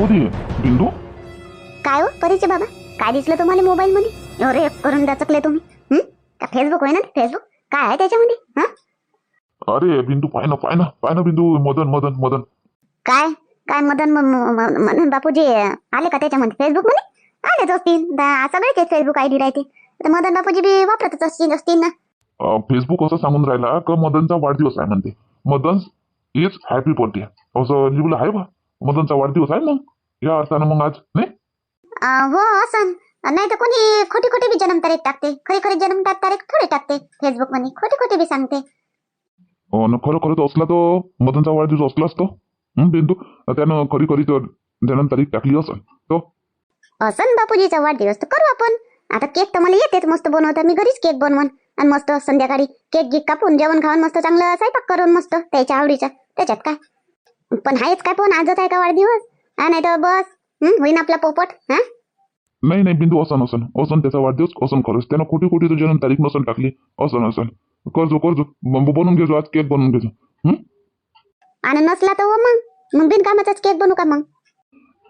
कोणी बिंदू? काय हो? परीचे बाबा? काय दिसलं तुम्हाला मोबाईल मध्ये? अरे करून दचकले तुम्ही. फेसबुक होय ना फेसबुक काय आहे त्याच्यामध्ये? हा? अरे बिंदू पाय ना पाय ना पाय ना बिंदू. मदन मदन मदन. काय? काय मदन मदन बापूजी आले का त्याच्यामध्ये? फेसबुकमध्ये? आलेच असतील. दा- सगळेच फेसबुक आयडी राहते. तर मदन बापूजी बी वापरतच असतील असतील ना? फेसबुक असं सांगून राहिला का मदनचा वाढदिवस आहे म्हणते. मदन इज हॅपी बर्थडे असं लिहिलं आहे बा. मदनचा वाढदिवस आहे मग या अर्थानं मग आज नाही? हो नाही तर कोणी खोटी खोटी बी जन्मतारीख टाकते. खरी खरी जन्मतारीख तारीख थोडी टाकते. फेसबुकमध्ये खोटी खोटी बी सांगते. अं, खरं खरंच असला तो मदनचा वाढदिवस असलाच तो हं, बिंदू? त्यानं खरी खरी तर जन्मतारीख टाकली असं तो? असं बापूजीचा वाढदिवस तर करू आपण. आता केक तर मला येतेच मस्त बनवता. मी घरीच केक बनवून. आणि मस्त संध्याकाळी केक गिक कापून जेवण खाऊन मस्त चांगलं स्वयंपाक करून मस्त. त्याच्या आवडीचा. त्याच्यात काय? पण आहेच काय पण आजच आहे का वाढदिवस? हा नाही तर बस. हं, होईन आपला पोपट हा? नाही नाही बिंदू असं नसन असं त्याचा वाढदिवस असं खरंच. त्यानं खोटी खोटी तर जन्मतारीख नसन टाकली. असं नसन करजो करजो. बनवून घेजो आज केक बनवून घेजो? आणि नसला तर हो मग. मग बिनकामाचाच केक बनवू का मग?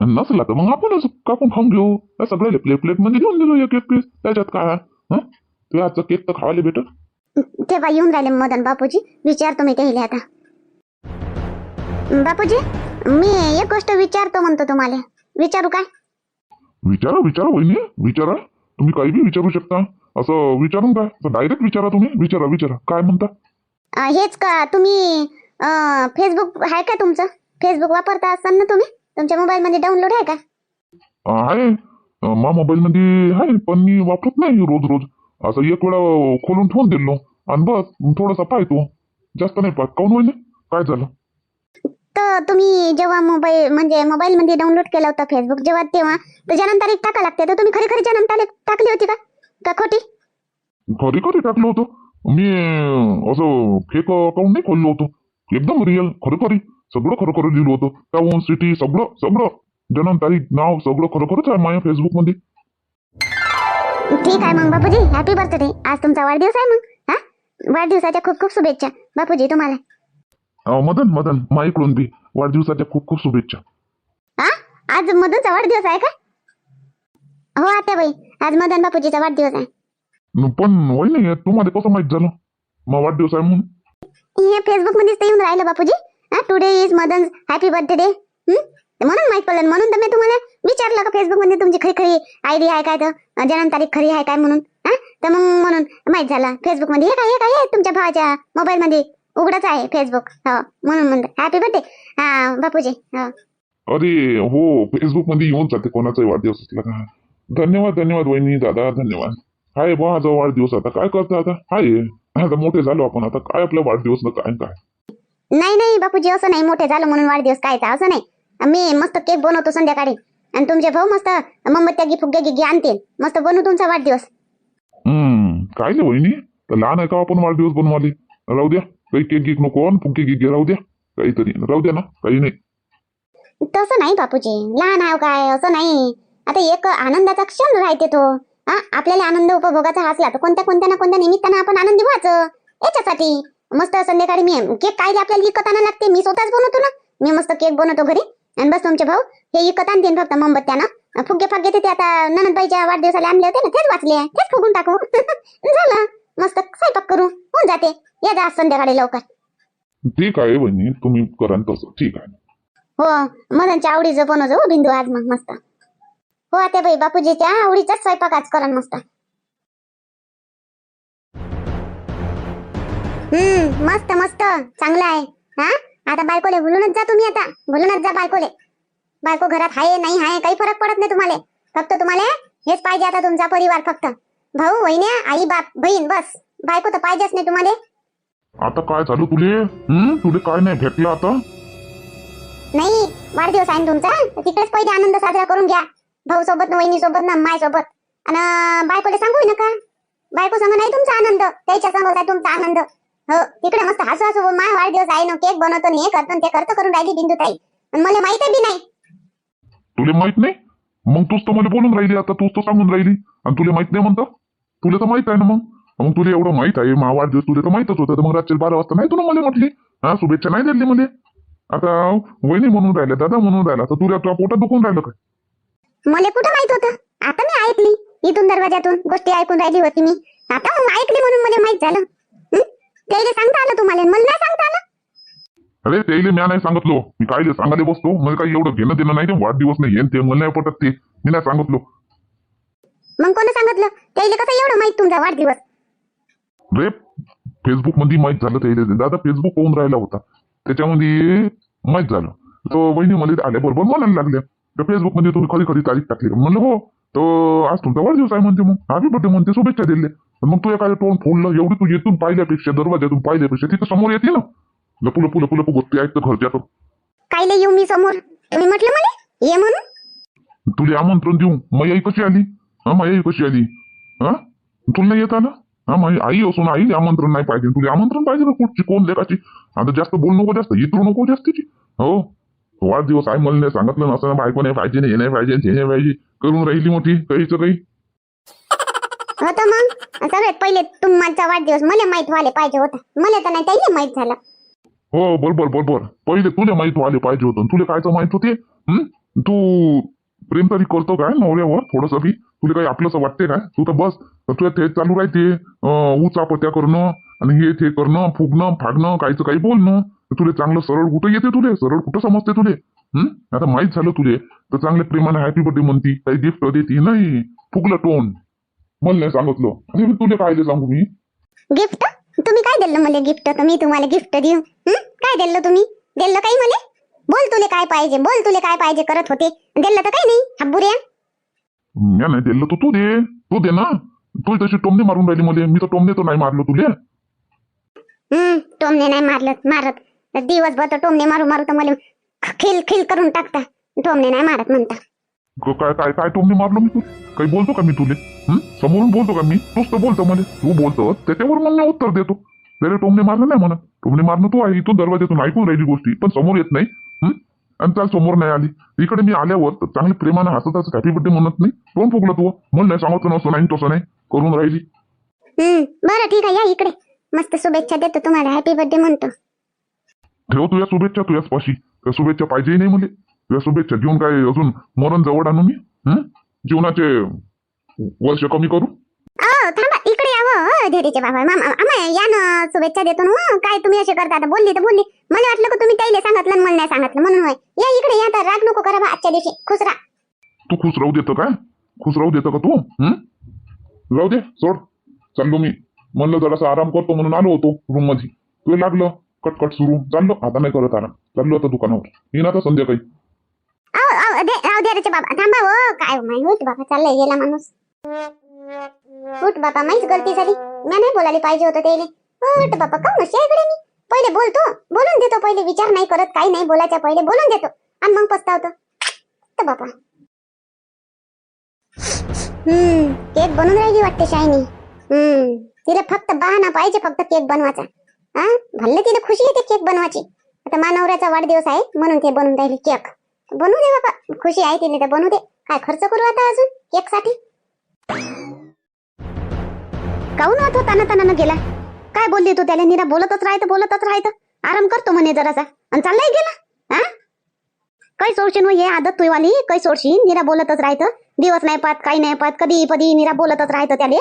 नसला तर मग आपणच कापून खाऊन घेऊ. या सगळ्याला प्लेट प्लेटमध्ये देऊन देतो एक एक पीस त्याच्यात काय? तुझ्या आजचा केक तर खावायला भेटत तेव्हा येऊन राहिले मदन बापूजी. विचारतो मी त्याला आता. बापूजी मी एक गोष्ट विचारतो म्हणतो तुम्हाला. विचारू काय? विचारा विचारा वहिनी विचारा. तुम्ही काही बी विचारू शकता. असं विचारून काय? डायरेक्ट विचारा तुम्ही. विचारा विचारा. काय म्हणता? अं, हेच का तुम्ही अं, फेसबुक आहे का तुमचं? फेसबुक वापरता असाल ना तुम्ही? तुमच्या मोबाईल मध्ये डाउनलोड आहे का? अं, आहे. अं, मा मोबाईल मध्ये आहे पण मी वापरत नाही रोज रोज. असं एक वेळा खोलून ठेवून दिलो. आणि बस थोडासा पाहतो. जास्त नाही पाहत. काऊन वहिनी? काय झालं? तर तुम्ही जेव्हा मोबाईल म्हणजे मोबाईल मध्ये डाउनलोड केला होता फेसबुक जेव्हा तेव्हा तर जन्मतारीख टाका लागते. तर तुम्ही खरी खरी जन्मतारीख टाकली होती का? का खोटी? खरी खरी टाकलं होतं. मी असं फेक अकाउंट नाही खोललो होतो. एकदम रिअल खरं खरी. सगळं खरं खरं लिहिलं होतं. टाऊन सिटी सगळं सगळं. जन्म तारीख नाव सगळं खरं खरंच आहे माझ्या फेसबुकमध्ये ठीक आहे मग बापूजी. हॅपी बर्थडे आज तुमचा वाढदिवस आहे मग हा? वाढदिवसाच्या खूप खूप शुभेच्छा बापूजी तुम्हाला. अं, मदन मदन माईकडून बी. वाढदिवसाच्या खूप खूप शुभेच्छा. हा आज मदनचा वाढदिवस आहे का? हो आता बाई. आज मदन बापूजीचा वाढदिवस आहे. न- पण वहिनी हे तुम्हाला कसं माहीत झालं? मग वाढदिवस आहे म्हणून. हे फेसबुक मध्येच येऊन राहिलं बापूजी. हा today is Madan happy birthday म्हणून माहीत पडलं. म्हणून तर मी तुम्हाला विचारलं का फेसबुकमध्ये तुमची खरी खरी आयडी आहे काय तर? अं, जन्मतारीख खरी आहे काय म्हणून? हा तर मग म्हणून माहीत झालं. फेसबुकमध्ये हे काय हे काय तुमच्या भावाच्या मोबाईल मध्ये उघडच आहे फेसबुक हो म्हणून म्हणतो हॅपी बर्थडे हा बापूजी. हो. अरे हो फेसबुकमध्ये येऊन जाते कोणाचाही वाढदिवस असला का? धन्यवाद धन्यवाद वहिनी दादा धन्यवाद. हाय बा माझा वाढदिवस आता काय करता आता? हाय. आता मोठे झालो आपण. आता काय आपला वाढदिवस ना काय? काय नाही नाही बापूजी असं नाही. मोठे झालं म्हणून वाढदिवस काय असं नाही. मी मस्त केक बनवतो संध्याकाळी. आणि तुमचे भाऊ मस्त मोमबत्त्या गी फुगे गी आणतील. मस्त बनवू तुमचा वाढदिवस. हम्म काय नाही वहिनी? तर लहान आहे का आपण वाढदिवस बनवाले राहू द्या. काही केक गिक नको गिक राहू द्या काहीतरी राहू द्या ना काही नाही तसं नाही बापूजी लहान आव काय असं नाही आता एक आनंदाचा क्षण राहते तो हा आपल्याला आनंद उपभोगाचा असला तर कोणत्या कोणत्या ना कोणत्या निमित्तानं आपण आनंदी व्हायचं याच्यासाठी मस्त संध्याकाळी मी केक काय आपल्याला विकत आणायला लागते मी स्वतःच बनवतो ना मी मस्त केक बनवतो घरी आणि बस तुमचे भाऊ हे विकत आणतील फक्त मोमबत्त्यानं फुगे फागे ते आता ननंदबाईच्या वाढदिवसाला आणले होते ना तेच वाचले तेच फुगून टाकू झालं मस्त स्वयंपाक करू. होऊन जाते. या जा आज संध्याकाळी लवकर. ठीक आहे वहिनी तुम्ही करा तसं. ठीक आहे. हो मदनच्या आवडीचं बनवतो हो बिंदू आज मग मस्त. हो आता बाई बापूजीच्या आवडीचाच स्वयंपाक आज करा मस्त. हम्म मस्त मस्त. चांगलं आहे. हा? आता बायकोले बोलूनच जा तुम्ही आता. बोलूनच जा बायकोले. बायको घरात आहे नाही आहे काही फरक पडत नाही तुम्हाला. फक्त तुम्हाला हेच पाहिजे आता तुमचा परिवार फक्त. भाऊ वहिन्या आई बाप बहीण बस. बायको तर पाहिजेच नाही तुम्हाला. आता काय चालू तुले? हम्म तुले काय नाही भेटलं आता? नाही वाढदिवस आहे ना तुमचा? तर तिकडेच पहिले आनंद साजरा करून घ्या. भाऊ सोबत ना वहिनी सोबत ना माय सोबत. आणि बायकोला सांगू नका. बायको संग नाही तुमचा आनंद त्याच्या संग आहे तुमचा आनंद. हो तिकडे मस्त हसू हसू माय वाढदिवस आहे ना केक बनवतो आणि हे करतो आणि ते करतो करून राहिली बिंदू ताई मला माहीत बी नाही. तुले माहीत नाही? मग तूच तर मला बोलून राहिली आता तूच तर सांगून राहिली. आणि तुला माहीत नाही म्हणतं? तुला तर माहीत आहे ना मग? मग तुला एवढं माहीत आहे मा वाढदिवस तुला तर माहितच होतं. तर मग रात्री बारा वाजता नाही तुला मला म्हटली? हा शुभेच्छा नाही दिली मला. आता वहिनी म्हणून राहिले दादा म्हणून राहिला. तर तुला तुला पोटात दुखून राहिलं काय? मला कुठं माहीत होतं? आता मी ऐकली. इथून दरवाजातून गोष्टी ऐकून राहिली होती मी. आता मग ऐकली म्हणून मला माहीत झालं. त्याला सांगता आलं तुम्हाला मला नाही सांगता आलं. अरे त्याला म्या नाही सांगितलो. मी काय सांगायला बसतो. मला काही एवढं घेणं देणं नाही. ते वाढदिवस नाही. ते मला नाही पटत ते. मी नाही सांगितलो. मग कोणी सांगितलं? त्याला कसं एवढं माहीत तुमचा वाढदिवस? रे फेसबुकमध्ये माहीत झालं त्याला दादा फेसबुक होऊन राहिला होता. त्याच्यामध्ये माहीत झालं. तर वहिनी मला आल्याबरोबर म्हणायला लागल्या. तर फेसबुकमध्ये तुम्ही खरी खरी तारीख टाकली. म्हणलं हो. तर आज तुमचा वाढदिवस आहे म्हणते मग. हॅपी बर्थडे म्हणते. शुभेच्छा दिले मग तू एखाद्या तोंड फोडलं एवढी तू येतून पाहिल्यापेक्षा दरवाजातून पाहिल्यापेक्षा तिथं समोर येते ना. लपू लपू लपू लपू गोष्टी घरच्या. तर कायले येऊ मी समोर? तुम्ही म्हटलं मला? ये म्हणून. तुला आमंत्रण देऊ. माई आई कशी आली? हा माई आई कशी आली? हा? तुला नाही येत आलं? हा माई आई असून आईला आमंत्रण नाही पाहिजे. तुला आमंत्रण पाहिजे ना कुठची कोण लेखाची आता जास्त बोल नको जास्त इतरू नको जास्तीची. हो? वाढदिवस आहे मला नाही सांगितलं नसतं बायको नाही पाहिजे नाही हे नाही पाहिजे ते नाही पाहिजे. करून राहिली मोठी काहीच काही. होतं मग सगळ्यात पहिले तुमचा वाढदिवस मला माहीत व्हायला पाहिजे होता. मला तर नाही त्याला माहीत झालं. हो बरोबर बरोबर पहिले तुला माहीत व्हायला पाहिजे होतं. तुला कायचं माहीत होते? तू प्रेम तरी करतो काय नवऱ्यावर? थोडस बी. तुला काही आपलंच वाटते काय? तू तर बस. तुला ते चालू राहते. अं, उचापत्या करणं आणि हे ते करणं फुगणं फागणं काहीचं काही बोलणं. तुला चांगलं सरळ कुठं येते तुले? सरळ कुठं समजते तुले? हम्म आता माहीत झालं तुले. तर चांगल्या प्रेमाने हॅपी बर्थडे म्हणती. काही गिफ्ट देते नाही. फुगलं टोन मला नाही सांगितलं. आणि तुला काय सांगू मी? गिफ्ट तुम्ही काय दिलं मला गिफ्ट तर मी तुम्हाला गिफ्ट देऊ. हं? काय दिलं तुम्ही? दिलं काही मला? बोल तुले काय पाहिजे बोल तुले काय पाहिजे करत होते. दिलं तर काही नाही हब्बुऱ्या म्या नाही दिलं तर तू दे. तू दे ना. तू तशी टोमणे मारून राहिली मध्ये मी तर टोमणे तर नाही मारलो तुले. हम्म टोमने नाही मारलं मारत. दिवसभर तर टोमने मारू मारू तर मला खिल खिल करून टाकता. टोमने नाही मारत म्हणता. काय काय काय टोमणे मारलो मी तू? काही बोलतो का मी तुले? हं? समोरून बोलतो का मी? तूच तर बोलतो मला तू बोलतो त्याच्यावर मग मी उत्तर देतो. त्याला टोमणे मारलं नाही म्हणा. टोमणे मारणं तू आहे इथून दरवाजातून ऐकून राहिली गोष्टी पण समोर येत नाही. हं? आणि चाल समोर नाही आली. इकडे मी आल्यावर तर चांगली प्रेमानं हसत हसत हॅपी बर्थडे म्हणत नाही. तोंड फुगलं तू मला नाही सांगतो नसतं नाही तसं नाही. करून राहिली. हम्म बरं ठीक आहे या इकडे. मस्त शुभेच्छा देतो तुम्हाला. हॅपी बर्थडे म्हणतो. ठेव तुझ्या शुभेच्छा तुझ्याच पाशी. त्या शुभेच्छा पाहिजेही नाही म्हणजे तुझ्या शुभेच्छा घेऊन काय अजून मरण जवळ आणू मी? हं? जीवनाचे वर्ष कमी करू? अहो थांबा इकडे यावं अ, धीरेचे बाबा. मामा आम्हा या ना शुभेच्छा देतो ना अ, काय तुम्ही असे करता? आता बोलली तर बोलली. मला वाटलं का तुम्ही त्याला सांगितलं आणि मला नाही सांगितलं. म्हणून होय. या इकडे या आता राग नको करा बा आजच्या दिवशी. खुश राहा. तू खुश राहू देतं काय? खुश राहू देतं का तू? हं? राहू दे सोड. चाललो मी. म्हणलं जरासा आराम करतो म्हणून आलो होतो रूममध्ये तुला लागलं. कटकट सुरू. चाललो. आता नाही करत आराम. चाललो आता दुकानावर. येईन आता संध्याकाळी. दे बाबा थांबा हो. काय हो उठ बाबा चाललाय गेला माणूस. उठ बाबा माहीच गलती झाली. मी नाही बोलायला पाहिजे होतं त्याला. उठ बाबा का अशी इकडे मी? पहिले बोलतो. बोलून देतो पहिले विचार नाही करत काही नाही बोलायच्या पहिले बोलून देतो. आणि मग पस्तावतो. तर बाबा. हम्म केक बनवून राहिली वाटते शायनी. हम्म तिला फक्त बहाना पाहिजे फक्त केक बनवायचा. हा? भल्ले तिला खुशी येते केक बनवायची. आता मानवऱ्याचा वाढदिवस आहे म्हणून ते बनवून राहिली केक. बनवू दे बाबा. खुशी आहे तिने तर बनवू दे. काय खर्च करू आता अजून? केकसाठी काऊन होतो ताना तानानं गेला? काय बोलली तू त्याला? निरा बोलतच राहतं बोलतच राहतं. आराम करतो म्हणे जरासा. आणि चाललाय गेला? हा? काही सोडशील हे आदत तुयवाली काही सोडशी निरा बोलतच राहत. दिवस नाही पाहत काही नाही पाहत. कधी कधी निरा बोलतच राहतं त्याले.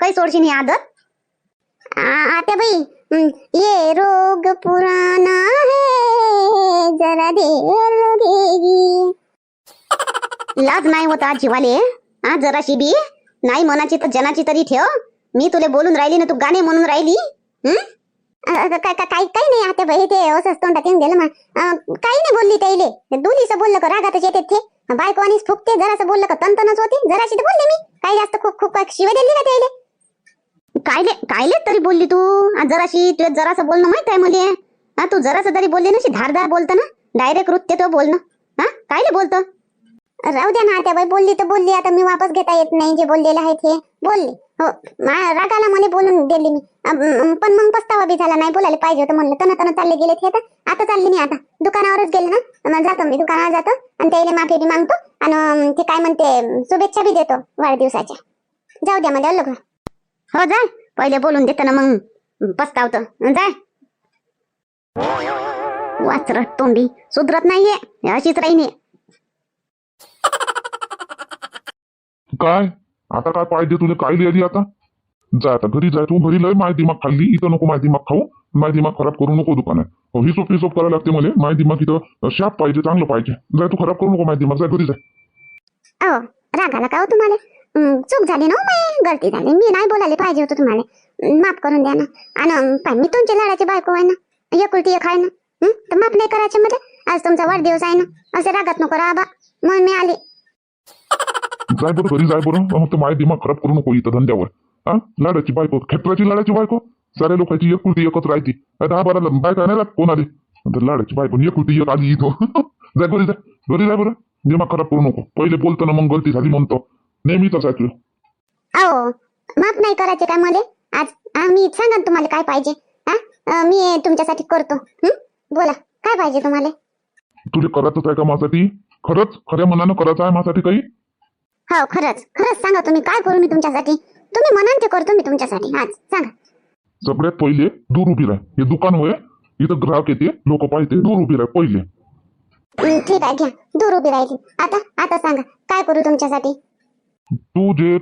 काही सोडशी ही आदत? आ- आता बाई. ये रोग पुराना है जरा देर लगेगी। लाज नाही होता जीवाले हा? जराशी बी नाही मनाची तर जनाची तरी ठेव. मी तुले बोलून राहिली ना तू गाणे म्हणून राहिली? हम्म काय काय काही नाही आता बाई ते असंच तोंडात येऊन गेलं मग काही नाही बोलली त्याईले दुलीचं बोललं का रागातच येते ते. बायको आणि फुकते जरासं बोललं का तंतनच होती जराशी तर बोलले मी. काही जास्त खूप खूप शिव दिली का त्याईले कायले कायले तरी बोलली तू? आज जराशी तुला जरासं बोलणं माहीत आहे मध्ये हा तू जरासं तरी बोलली ना धारदार बोलतं ना? डायरेक्ट वृत्य तो बोलणं. हा कायले बोलतं? राहू द्या ना त्या बोलली तर बोलली आता मी वापस घेता येत नाही जे बोललेलं आहे ते बोलली. हो रागाला मला बोलून दिली मी. पण मग पस्तावा बी झाला नाही बोलायला पाहिजे होतं म्हणलं. तन तन चालले गेले ते आता आता चालले मी आता. दुकानावरच गेले ना? मग जातो मी दुकानावर जातो. आणि त्याला माफी बी मागतो. आणि ते काय म्हणते शुभेच्छा बी देतो वाढदिवसाच्या. जाऊ द्या मला लग्न हो जाय पहिले बोलून देतो ना मग. पस्तावतो. जाय वाचरट तोंडी सुधरत नाहीये. हे अशीच राहीने काय? आता काय पाहिजे तुला? काय लिहिली आता? जा आता घरी जाय तू घरी लय माय दिमाग खाल्ली. इथं नको माय दिमाग खाऊ. माय दिमाग खराब करू नको दुकानात. हो, हिशोब हिशोब करायला लागते मला. माय दिमाग इथं शाप पाहिजे चांगलं पाहिजे. जाय तू खराब करू नको माय दिमाग. जाय घरी जाय रागाला का हो तुम्हाला? हं, चूक झाली ना हो गलती झाली. मी नाही बोलायला पाहिजे होतं तुम्हाला. माफ करून द्या ना. आणि पाय मी तुमच्या लाडाची बायको आहे ना. एकुलती एक आहे ना. तर माफ नाही करायचे मध्ये. आज तुमचा वाढदिवस आहे ना. असं रागात नको राहा बा. म्हणून मी आले. जाय बरं घरी जाय बरं. फक्त माझ्या दिमाग खराब करू नको इथं धंद्यावर. हा? लाडाची बायको. खेत्राची लाडाची बायको? साऱ्या लोकांची एकुलती एकच राहते. दहा बारा बायका नाही राहत कोण आली? आता लाडाची बायको एकुलती एक आली इथं. जाय घरी जाय. घरी जाय बरं. दिमाग खराब करू नको. पहिले बोलताना मग गलती झाली म्हणतो. नेहमीच आहे. तुझं अहो माफ नाही करायचे काय मला? आज हा, मी सांगा ना तुम्हाला काय पाहिजे. हा मी तुमच्यासाठी करतो. हं? बोला काय पाहिजे तुम्हाला? तुला करायचंच आहे का माझ्यासाठी? खरंच? खऱ्या मनानं करायचं आहे माझ्यासाठी काही? हो खरंच. खरंच सांगा तुम्ही काय करू मी तुमच्यासाठी? तुम्ही म्हणाल ते करतो मी तुमच्यासाठी. आज सांगा. सगळ्यात पहिले दूर उभी राह. हे दुकान होय इथं ग्राहक येते लोक पाहिजे दूर उभी राह पहिले. हं, ठीक आहे घ्या. दूर उभी राहिली. आता आता सांगा काय करू तुमच्यासाठी? तू जे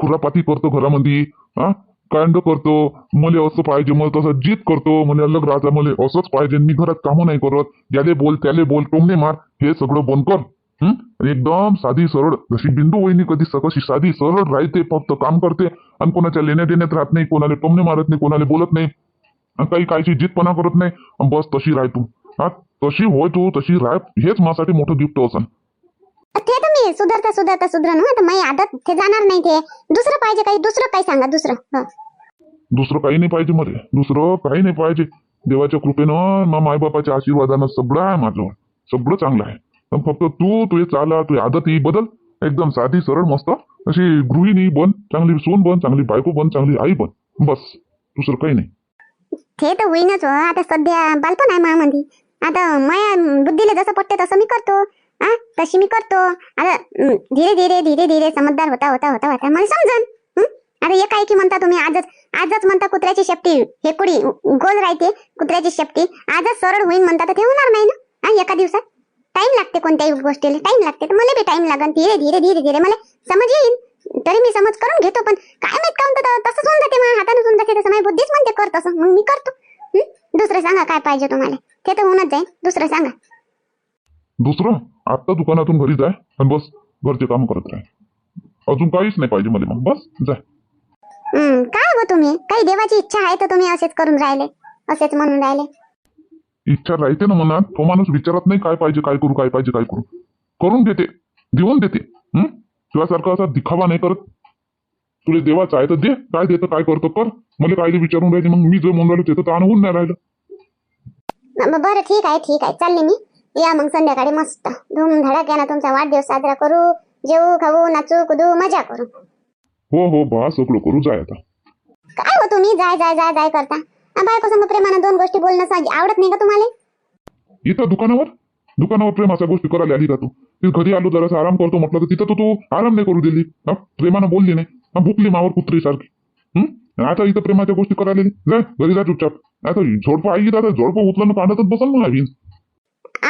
खुरापाती करतो घरामध्ये हा? कांड करतो मला असं पाहिजे मला तसं जीत करतो मला अलग राहता मला असंच पाहिजे मी घरात कामं नाही करत याले बोल त्याले बोल टोमणे मार हे सगळं बंद कर एकदम साधी सरळ जशी बिंदू वहिनी कधी सकशी साधी सरळ राहते फक्त काम करते आणि कोणाच्या लेण्या देण्यात राहत नाही कोणाला टोमणे मारत नाही कोणाला बोलत नाही आणि काही काहीची जितपणा करत नाही बस तशी राह तू हा? तशी होय तू तशी राह हेच माझ्यासाठी मोठं गिफ्ट असं ते सुधारता सुधारता सुधरण आता माझी आदत ते जाणार नाही ते. दुसरं पाहिजे काही दुसरं काही सांगा दुसरं. दुसरं काही नाही पाहिजे मध्ये दुसरं काही नाही पाहिजे. देवाच्या कृपेनं मा मायबापाच्या आशीर्वादानं सगळं आहे माझं. सगळं चांगलं आहे. पण फक्त तू तुझे चाला तुझी आदत ही बदल. एकदम साधी सरळ मस्त. अशी गृहिणी बन चांगली सून बन चांगली बायको बन चांगली आई बन. बस. दुसरं काही नाही. ते तर होईनच हो. आता सध्या बालपण आहे मायामध्ये आता माया बुद्धीला जसं पटते तसं मी करतो. हा? तशी मी करतो. आता धीरे धीरे धीरे धीरे समजदार होता होता होता होता. मला समजन. आता एक आहे की म्हणता तुम्ही? आजच आजच म्हणता कुत्र्याची शेपटी. हे कुडी गोल राहते कुत्र्याची शेपटी. आजच सरळ होईन म्हणता तर ते होणार नाही ना? हा एका दिवसात? टाइम लागते कोणत्याही गोष्टीला. टाइम लागते. तर मला बी टाइम लागन. धीरे धीरे धीरे धीरे. मला समज येईल तरी मी समज करून घेतो पण काय माहीत काऊन तर तसंच होऊन जाते. माझ्या हाताने होऊन जाते. तसं माझी बुद्धीच म्हणते कर तसं. मग मी करतो. दुसरं सांगा काय पाहिजे तुम्हाला. ते तर होऊनच जाईल दुसरं सांगा. दुसरं आत्ता दुकानातून घरी जाय आणि बस घरचे काम करत राह अजून काहीच नाही पाहिजे मला मग. बस जाय काय हो तुम्ही? काही देवाची इच्छा आहे तर तुम्ही असेच करून राहिले असेच म्हणून राहिले. इच्छा राहते ना मनात तो माणूस विचारत नाही काय पाहिजे काय करू काय पाहिजे काय करू. करून देते देऊन देते? तुझ्यासारखा असा दिखावा नाही करत. तुला देवाचं आहे तर दे काय देतं काय करतो कर. मला कायले विचारून राहिले मग मी जो म्हणून राहिलो ते तर होऊन नाही राहिलं. बरं ठीक आहे ठीक आहे. चालले मी. या मग संध्याकाळी मस्त. धूमधडाक्यानं तुमचा वाढदिवस साजरा करू. जेऊ खाऊ नाचू कुदू मजा करू. हो हो बा सगळं करू जाय आता. काय हो तुम्ही? जाय जाय जाय जाय करता. आ, बायको संग प्रेमानं दोन गोष्टी बोलणं आवडत नाही का तुम्हाला? इथं दुकानावर? दुकानावर प्रेमाच्या गोष्टी करायला आली का तू? ती घरी आलो जरासा आराम करतो म्हटलं तर तिथं तर तू आराम नाही करू दिली. हा? प्रेमानं बोलली नाही. हा, भुकली मावर कुत्री सारखी. हं? आता इथं प्रेमाच्या गोष्टी करायला आली. जा घरी जा चुपचाप. आता झोडपं आई आता झोडपं उचलून काढतच बसल आम्ही आ-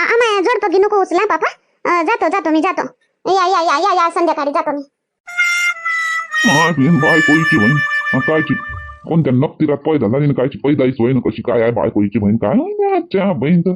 आम्हा जोडपगी नको उचला पापा जातो जातो मी जातो. या या या या या संध्याकाळी जातो मी. हा बहीण बायकोईची बहीण. कायची कोणत्या नक्तीरात पैदा झाली ना कायची पैदाईच होईन कशी? काय आहे बायकोईची बहीण? काय? बहीण तर